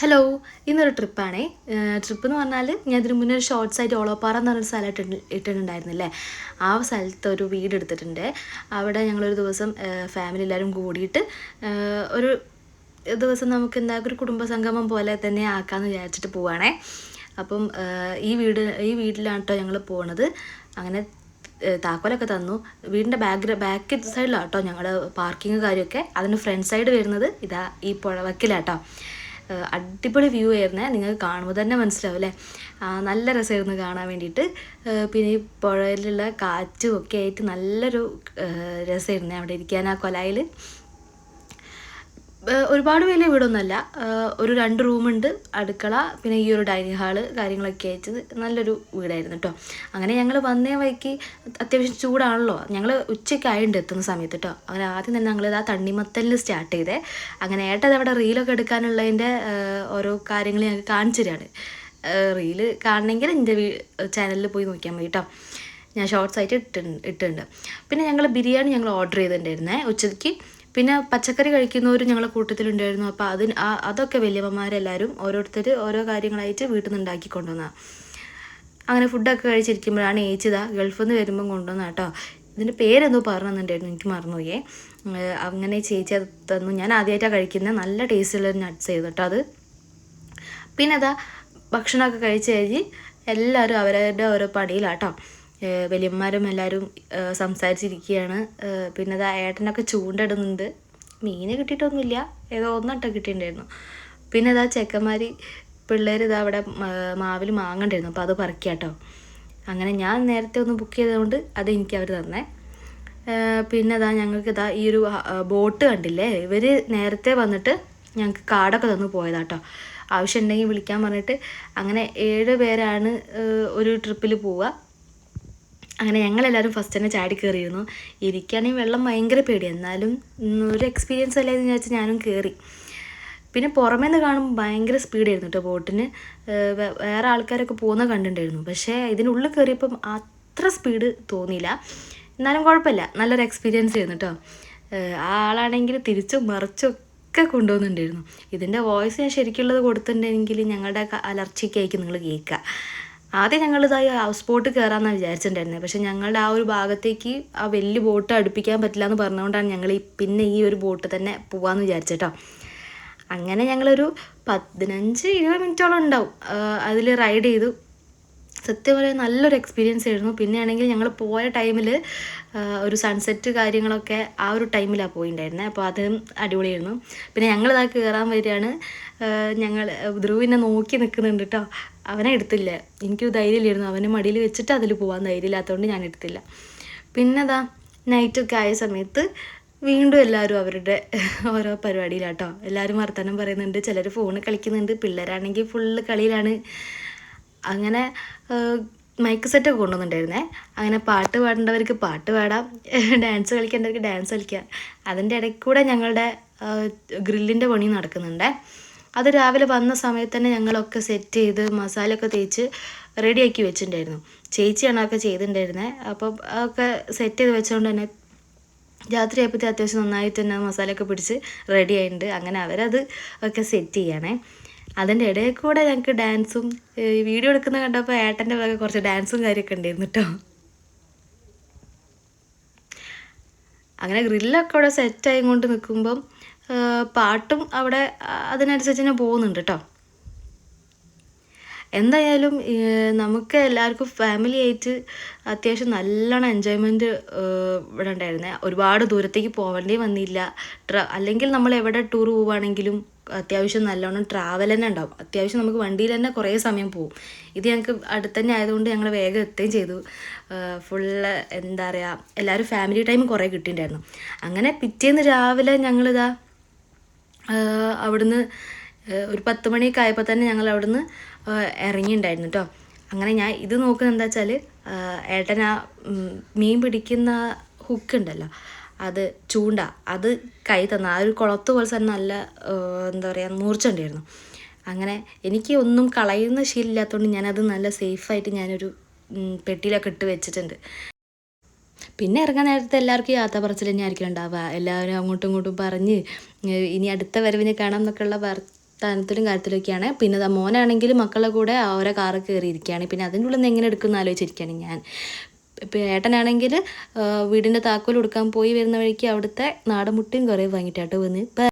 Hello ഇന്നൊരു ട്രിപ്പാണേ. Trip എന്ന് പറഞ്ഞാൽ ഞാൻ ഇതിന് മുന്നേ ഒരു ഷോർട്സ് ആയിട്ട് ഓളോപ്പാറ എന്ന് പറഞ്ഞൊരു സ്ഥലം ഇട്ടിട്ടുണ്ടായിരുന്നില്ലേ? ആ സ്ഥലത്ത് ഒരു വീട് എടുത്തിട്ടുണ്ട്. അവിടെ ഞങ്ങളൊരു ദിവസം ഫാമിലി എല്ലാവരും കൂടിയിട്ട് ഒരു ദിവസം നമുക്ക് എന്താ ഒരു കുടുംബസംഗമം പോലെ തന്നെ ആക്കാമെന്ന് വിചാരിച്ചിട്ട് പോവാണേ. അപ്പം ഈ വീട് ഈ വീട്ടിലാണ് കേട്ടോ ഞങ്ങൾ പോണത്. അങ്ങനെ താക്കോലൊക്കെ തന്നു. വീടിന്റെ ബാക്ക് ബാക്ക് സൈഡിലാണ് കേട്ടോ ഞങ്ങൾ പാർക്കിങ് കാര്യമൊക്കെ അതിന് ഫ്രണ്ട് സൈഡ് വരുന്നത് ഇതാ ഈ പുഴവക്കിലാട്ടോ അടിപൊളി വ്യൂ ആയിരുന്നേ. നിങ്ങൾക്ക് കാണുമ്പോൾ തന്നെ മനസ്സിലാവും അല്ലേ? നല്ല രസമായിരുന്നു കാണാൻ വേണ്ടിയിട്ട്. പിന്നെ ഈ പുഴയിലുള്ള കാറ്റും ഒക്കെ ആയിട്ട് നല്ലൊരു രസമായിരുന്നു അവിടെ ഇരിക്കാൻ ആ കൊലായിൽ ഒരുപാട് വലിയ വീടൊന്നുമല്ല. ഒരു രണ്ട് റൂമുണ്ട് അടുക്കള പിന്നെ ഈ ഒരു ഡൈനിങ് ഹാൾ കാര്യങ്ങളൊക്കെ ആയിട്ട് നല്ലൊരു വീടായിരുന്നു കേട്ടോ അങ്ങനെ ഞങ്ങൾ വന്നേ വഴിക്ക് അത്യാവശ്യം ചൂടാണല്ലോ. ഞങ്ങൾ ഉച്ചയ്ക്ക് ആയിട്ടുണ്ട് എത്തുന്ന സമയത്ത് കേട്ടോ അങ്ങനെ ആദ്യം തന്നെ ഞങ്ങൾ ആ തണ്ണിമത്തലിൽ സ്റ്റാർട്ട് ചെയ്തേ. അങ്ങനെ ഏട്ടത് അവിടെ റീലൊക്കെ എടുക്കാനുള്ളതിന്റെ ഓരോ കാര്യങ്ങൾ ഞങ്ങൾക്ക് കാണിച്ചു തരികയാണ് റീൽ കാണണമെങ്കിൽ എന്റെ ചാനലിൽ പോയി നോക്കിയാൽ മതി കേട്ടോ ഞാൻ ഷോർട്സ് ആയിട്ട് ഇട്ടുണ്ട് ഇട്ടിട്ടുണ്ട്. പിന്നെ ഞങ്ങൾ ബിരിയാണി ഞങ്ങൾ ഓർഡർ ചെയ്തിട്ടുണ്ടായിരുന്നേ ഉച്ചയ്ക്ക്. പിന്നെ പച്ചക്കറി കഴിക്കുന്നവർ ഞങ്ങളെ കൂട്ടത്തിലുണ്ടായിരുന്നു. അപ്പോൾ അതിന് അതൊക്കെ വലിയമ്മമാരെല്ലാവരും ഓരോരുത്തർ ഓരോ കാര്യങ്ങളായിട്ട് വീട്ടിൽ നിന്ന് ഉണ്ടാക്കി കൊണ്ടുവന്നതാണ് അങ്ങനെ ഫുഡൊക്കെ കഴിച്ചിരിക്കുമ്പോഴാണ് ഏച്ചിതാ ഗൾഫിൽ നിന്ന് വരുമ്പം കൊണ്ടുവന്ന കേട്ടോ. ഇതിന്റെ പേരെന്തോ പറഞ്ഞിട്ടുണ്ടായിരുന്നു എനിക്ക് മറന്നുപോയേ. അങ്ങനെ ചേച്ചി അത് തന്നു. ഞാൻ ആദ്യമായിട്ടാണ് കഴിക്കുന്നത് നല്ല ടേസ്റ്റുള്ള നട്ട്സ് ചെയ്തു കേട്ടോ അത്. പിന്നെ അതാ ഭക്ഷണമൊക്കെ കഴിച്ച് കഴിഞ്ഞ് എല്ലാവരും അവരവരുടെ ഓരോ പണിയിലാട്ടോ ഏഹ് വലിയമ്മമാരും എല്ലാവരും സംസാരിച്ചിരിക്കുകയാണ്. പിന്നെ അതാ ഏട്ടനൊക്കെ ചൂണ്ടിടുന്നുണ്ട്. മീൻ കിട്ടിയിട്ടൊന്നുമില്ല. ഏതോ ഒന്നട്ട കിട്ടിയിട്ടുണ്ടായിരുന്നു. പിന്നെ അതാ ചെക്കന്മാർ പിള്ളേർ ഇതാ അവിടെ മാവിൽ മാങ്ങണ്ടായിരുന്നു. അപ്പോൾ അത് പറിക്കാട്ടോ. അങ്ങനെ ഞാൻ നേരത്തെ ഒന്ന് ബുക്ക് ചെയ്തതുകൊണ്ട് അത് എനിക്ക് അവർ തന്നേ. പിന്നെ ഇതാ ഞങ്ങൾക്ക് ഇതാ ഈ ഒരു ബോട്ട് കണ്ടില്ലേ? ഇവർ നേരത്തെ വന്നിട്ട് ഞങ്ങൾക്ക് കാടൊക്കെ തന്നു പോയതാട്ടോ. ആവശ്യമുണ്ടെങ്കിൽ വിളിക്കാൻ പറഞ്ഞിട്ട് അങ്ങനെ ഏഴ് പേരാണ് ഒരു ട്രിപ്പിൽ പോവുക. അങ്ങനെ ഞങ്ങളെല്ലാവരും ഫസ്റ്റ് തന്നെ ചാടി കയറിയിരുന്നു എനിക്കാണെങ്കിൽ വെള്ളം ഭയങ്കര പേടി. എന്നാലും ഒരു എക്സ്പീരിയൻസ് അല്ലേ എന്ന് വിചാരിച്ച് ഞാനും കയറി പിന്നെ പുറമേ നിന്ന് കാണുമ്പോൾ ഭയങ്കര സ്പീഡായിരുന്നു കേട്ടോ ബോട്ടിന് വേറെ ആൾക്കാരൊക്കെ പോകുന്ന കണ്ടിട്ടുണ്ടായിരുന്നു. പക്ഷേ ഇതിനുള്ളിൽ കയറിയപ്പം അത്ര സ്പീഡ് തോന്നിയില്ല. എന്നാലും കുഴപ്പമില്ല. നല്ലൊരു എക്സ്പീരിയൻസ് ആയിരുന്നു കേട്ടോ ആ ആളാണെങ്കിൽ തിരിച്ചും മറിച്ചും ഒക്കെ കൊണ്ടുപോകുന്നുണ്ടായിരുന്നു ഇതിന്റെ വോയിസ് ഞാൻ ശരിക്കുള്ളത് കൊടുത്തിട്ടുണ്ടെങ്കിൽ ഞങ്ങളുടെ അലർച്ചയ്ക്കായിരിക്കും നിങ്ങൾ കേൾക്കുക. ആദ്യം ഞങ്ങൾ ഇതായി ഹൗസ് ബോട്ട് കയറാമെന്നാണ് വിചാരിച്ചിട്ടുണ്ടായിരുന്നത് പക്ഷേ ഞങ്ങളുടെ ആ ഒരു ഭാഗത്തേക്ക് ആ വലിയ ബോട്ട് അടുപ്പിക്കാൻ പറ്റില്ല എന്ന് പറഞ്ഞുകൊണ്ടാണ് ഞങ്ങൾ പിന്നെ ഈ ഒരു ബോട്ട് തന്നെ പോകാമെന്ന് വിചാരിച്ചിട്ടോ. അങ്ങനെ ഞങ്ങളൊരു പതിനഞ്ച് ഇരുപത് മിനിറ്റോളം ഉണ്ടാവും. അതിൽ റൈഡ് ചെയ്തു. സത്യം പറയാൻ നല്ലൊരു എക്സ്പീരിയൻസ് ആയിരുന്നു. പിന്നെയാണെങ്കിൽ ഞങ്ങൾ പോയ ടൈമിൽ ഒരു സൺസെറ്റ് കാര്യങ്ങളൊക്കെ ആ ഒരു ടൈമിലാണ് പോയിണ്ടായിരുന്നത് അപ്പോൾ അതും അടിപൊളിയായിരുന്നു. പിന്നെ ഞങ്ങൾ ഞങ്ങളിതാ കയറാൻ വരികയാണ്. ഞങ്ങൾ ധ്രുവിനെ നോക്കി നിൽക്കുന്നുണ്ട് കേട്ടോ അവനെ എടുത്തില്ല. എനിക്ക് ധൈര്യമില്ലായിരുന്നു. അവനെ മടിയിൽ വെച്ചിട്ട് അതിൽ പോകാൻ ധൈര്യമില്ലാത്തതുകൊണ്ട് ഞാൻ എടുത്തില്ല. പിന്നെ അതാ നൈറ്റൊക്കെ ആയ സമയത്ത് വീണ്ടും എല്ലാവരും അവരുടെ ഓരോ പരിപാടിയിലാട്ടോ എല്ലാവരും വർത്തമാനം പറയുന്നുണ്ട്. ചിലർ ഫോൺ കളിക്കുന്നുണ്ട്. പിള്ളേരാണെങ്കിൽ ഫുള്ള് കളിയിലാണ്. അങ്ങനെ മൈക്ക് സെറ്റൊക്കെ കൊണ്ടുവന്നിട്ടുണ്ടായിരുന്നേ. അങ്ങനെ പാട്ട് പാടേണ്ടവർക്ക് പാട്ട് പാടാം. ഡാൻസ് കളിക്കേണ്ടവർക്ക് ഡാൻസ് കളിക്കാം. അതിന്റെ ഇടയ്ക്ക് കൂടെ ഞങ്ങളുടെ ഗ്രില്ലിന്റെ പണി നടക്കുന്നുണ്ട്. അത് രാവിലെ വന്ന സമയത്ത് തന്നെ ഞങ്ങളൊക്കെ സെറ്റ് ചെയ്ത് മസാലയൊക്കെ തേച്ച് റെഡിയാക്കി വെച്ചിട്ടുണ്ടായിരുന്നു. ചേച്ചിയാണ് അതൊക്കെ ചെയ്തിട്ടുണ്ടായിരുന്നത് അപ്പോൾ അതൊക്കെ സെറ്റ് ചെയ്ത് വെച്ചുകൊണ്ട് തന്നെ രാത്രി ആയപ്പോഴത്തെ അത്യാവശ്യം നന്നായിട്ട് തന്നെ മസാലയൊക്കെ പിടിച്ച് റെഡി ആയിട്ടുണ്ട്. അങ്ങനെ അവരത് ഒക്കെ സെറ്റ് ചെയ്യണേ. അതിന്റെ ഇടയിൽ കൂടെ ഞങ്ങൾക്ക് ഡാൻസും ഈ വീഡിയോ എടുക്കുന്ന കണ്ടപ്പോൾ ഏട്ടന്റെ വക കുറച്ച് ഡാൻസും കാര്യമൊക്കെ ഉണ്ടായിരുന്നു കേട്ടോ അങ്ങനെ ഗ്രില്ലൊക്കെ അവിടെ സെറ്റായി കൊണ്ട് നിൽക്കുമ്പം പാട്ടും അവിടെ അതിനനുസരിച്ച് തന്നെ പോകുന്നുണ്ട് കേട്ടോ എന്തായാലും നമുക്ക് എല്ലാവർക്കും ഫാമിലി ആയിട്ട് അത്യാവശ്യം നല്ലോണം എൻജോയ്മെന്റ് ഇവിടെ ഉണ്ടായിരുന്നേ. ഒരുപാട് ദൂരത്തേക്ക് പോകേണ്ടി വന്നില്ല. ട്ര അല്ലെങ്കിൽ നമ്മൾ എവിടെ ടൂർ പോവുകയാണെങ്കിലും അത്യാവശ്യം നല്ലോണം ട്രാവൽ തന്നെ ഉണ്ടാവും. അത്യാവശ്യം നമുക്ക് വണ്ടിയിൽ തന്നെ കുറേ സമയം പോകും ഇത് ഞങ്ങൾക്ക് അടുത്ത് തന്നെ ആയതുകൊണ്ട് ഞങ്ങൾ വേഗം എത്തുകയും ചെയ്തു. ഫുള്ള് എന്താ പറയുക എല്ലാവരും ഫാമിലി ടൈം കുറേ കിട്ടിയിട്ടുണ്ടായിരുന്നു. അങ്ങനെ പിറ്റേന്ന് രാവിലെ ഞങ്ങളിതാ അവിടുന്ന് ഒരു പത്ത് മണിയൊക്കെ ആയപ്പോൾ തന്നെ ഞങ്ങൾ അവിടുന്ന് ഇറങ്ങിയിട്ടുണ്ടായിരുന്നു കേട്ടോ അങ്ങനെ ഞാൻ ഇത് നോക്കുന്നത് എന്താ വെച്ചാൽ ഏട്ടൻ ആ മീൻ പിടിക്കുന്ന ഹുക്ക് ഉണ്ടല്ലോ അത് ചൂണ്ട അത് കൈ തന്ന. ആ ഒരു കുളത്ത് പോലെ തന്നെ നല്ല എന്താ പറയുക മൂർച്ച ഉണ്ടായിരുന്നു. അങ്ങനെ എനിക്ക് ഒന്നും കളയുന്ന ശീലമില്ലാത്തതുകൊണ്ട് ഞാനത് നല്ല സേഫായിട്ട് ഞാനൊരു പെട്ടിയിലൊക്കെ ഇട്ട് വെച്ചിട്ടുണ്ട്. പിന്നെ ഇറങ്ങാൻ നേരത്തെ എല്ലാവർക്കും യാത്ര പറച്ചിൽ തന്നെ ആയിരിക്കും ഉണ്ടാവുക. എല്ലാവരും അങ്ങോട്ടും ഇങ്ങോട്ടും പറഞ്ഞ് ഇനി അടുത്ത വരവിനെ കാണാം എന്നൊക്കെയുള്ള വർ സ്ഥാനത്തിലും കാര്യത്തിലൊക്കെയാണ്. പിന്നെ അതാ മോനാണെങ്കിൽ മക്കളുടെ കൂടെ ഓരോ കാറ് കയറിയിരിക്കുകയാണ് പിന്നെ അതിന്റെ ഉള്ളിൽ നിന്ന് എങ്ങനെ എടുക്കുമെന്ന് ആലോചിച്ചിരിക്കുകയാണ് ഞാൻ. ഇപ്പം ഏട്ടനാണെങ്കിൽ വീടിന്റെ താക്കോൽ കൊടുക്കാൻ പോയി വരുന്ന വഴിക്ക് അവിടുത്തെ നാടൻ മുട്ടയും കുറേ വാങ്ങിയിട്ടാട്ടോ വന്ന്.